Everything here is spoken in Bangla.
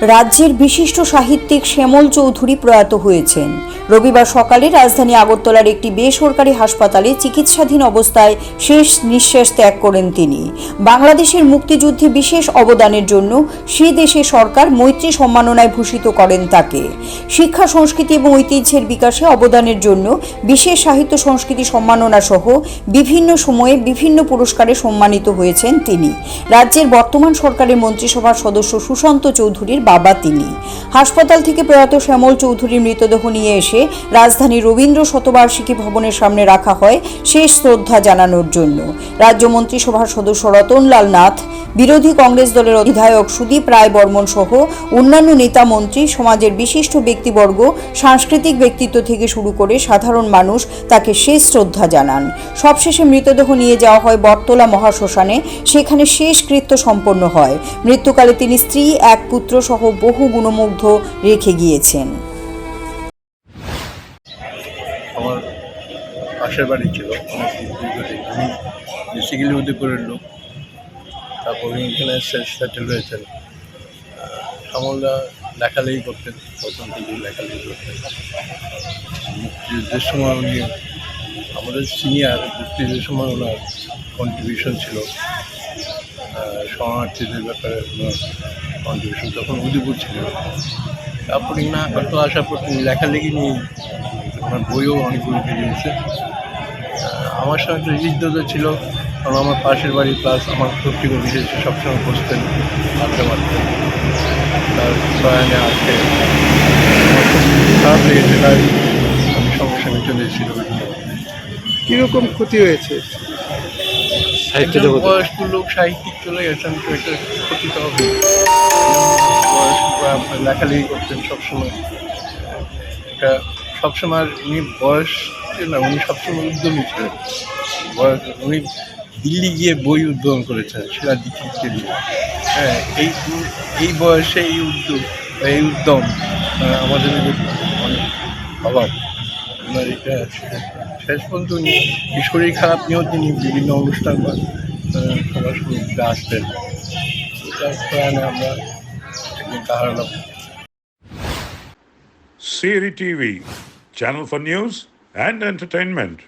রাজ্যের বিশিষ্ট সাহিত্যিক শ্যামল চৌধুরী প্রয়াত হয়েছেন। রবিবার সকালে রাজধানী আগরতলার একটি বেসরকারি হাসপাতালে চিকিৎসাধীন অবস্থায় শেষ নিঃশ্বাস ত্যাগ করেন তিনি। বাংলাদেশের মুক্তিযুদ্ধে বিশেষ অবদানের জন্য সে দেশে সরকার মৈত্রী সম্মাননায় ভূষিত করেন তাকে। শিক্ষা, সংস্কৃতি এবং ঐতিহ্যের বিকাশে অবদানের জন্য বিশেষ সাহিত্য, সংস্কৃতি সম্মাননা সহ বিভিন্ন সময়ে বিভিন্ন পুরস্কারে সম্মানিত হয়েছেন তিনি। রাজ্যের বর্তমান সরকারের মন্ত্রিসভার সদস্য সুশান্ত চৌধুরীর বাবা তিনি। হাসপাতাল থেকে প্রয়াত শ্যামল চৌধুরীর মৃতদেহ নিয়ে এসে রাজধানীর রবীন্দ্র শতবার্ষিকী ভবনের সামনে রাখা হয় শেষ শ্রদ্ধা জানানোর জন্য। রাজ্য মন্ত্রিসভার সদস্য রতনলাল নাথ, বিরোধী কংগ্রেস দলের অধিনায়ক সুদীপ রায় বর্মন সহ অন্যান্য নেতা মন্ত্রী, সমাজের বিশিষ্ট ব্যক্তিবর্গ, সাংস্কৃতিক ব্যক্তিত্ব থেকে শুরু করে সাধারণ মানুষ তাকে শেষ শ্রদ্ধা জানান। সবশেষে মৃতদেহ নিয়ে যাওয়া হয় বটতলা মহাশ্মশানে, সেখানে শেষ কৃত্য সম্পন্ন হয়। মৃত্যুকালে তিনি স্ত্রী, এক পুত্র সহ বহু গুণমুগ্ধ রেখে গিয়েছেন। আমার পাশের বাড়ি ছিল। আমি বেসিক্যালি উদয়পুরের লোক। তারপর এখানে সেটেল হয়েছেন। আমলরা লেখালেখি করতেন। প্রথম থেকেই লেখালেখি করতেন। মুক্তিযুদ্ধের সময় উনি, আমাদের সিনিয়র মুক্তিযুদ্ধের সময় ওনার কন্ট্রিবিউশন ছিল শরণার্থীদের ব্যাপারে কন্ট্রিবিউশন তখন উদয়পুর ছিল। তারপরে না, হয়তো আসার পর লেখালেখি নিয়ে ওনার বইও অনেকগুলো বেরিয়েছে আমার সঙ্গে হৃদয়তা ছিল, কারণ আমার পাশের বাড়ি প্লাস আমার পত্রিকা বিশেষে সবসময় বসতেন, আড্ডা মারতেন। তার প্রয়াণে আজকে আমার খারাপ লেগেছে, তাই আমি সঙ্গে সঙ্গে চলে এসেছিল কীরকম ক্ষতি হয়েছে? একজন জগতে বয়স্ক লোক সাহিত্যিক চলে গেছেন তো এটা ক্ষতি তো হবে। বয়স্ক বা লেখালেখি করতেন সবসময়। এটা সবসময় আর উনি বয়স না উনি সবসময় উদ্যমী ছিলেন। বয়স উনি দিল্লি গিয়ে বই উদ্বোধন করেছেন সেটা দিকে দিয়ে। হ্যাঁ এই এই বয়সে এই উদ্যোগ এই উদ্যম আমাদের অনেক অভাব। ওনার এটা শেষ পর্যন্ত উনি শরীর খারাপ নিয়েও তিনি বিভিন্ন অনুষ্ঠান বা সবার সঙ্গে আসতেন। এটা প্রয়াণে আমরা হারালাম Siri TV, channel for news and entertainment.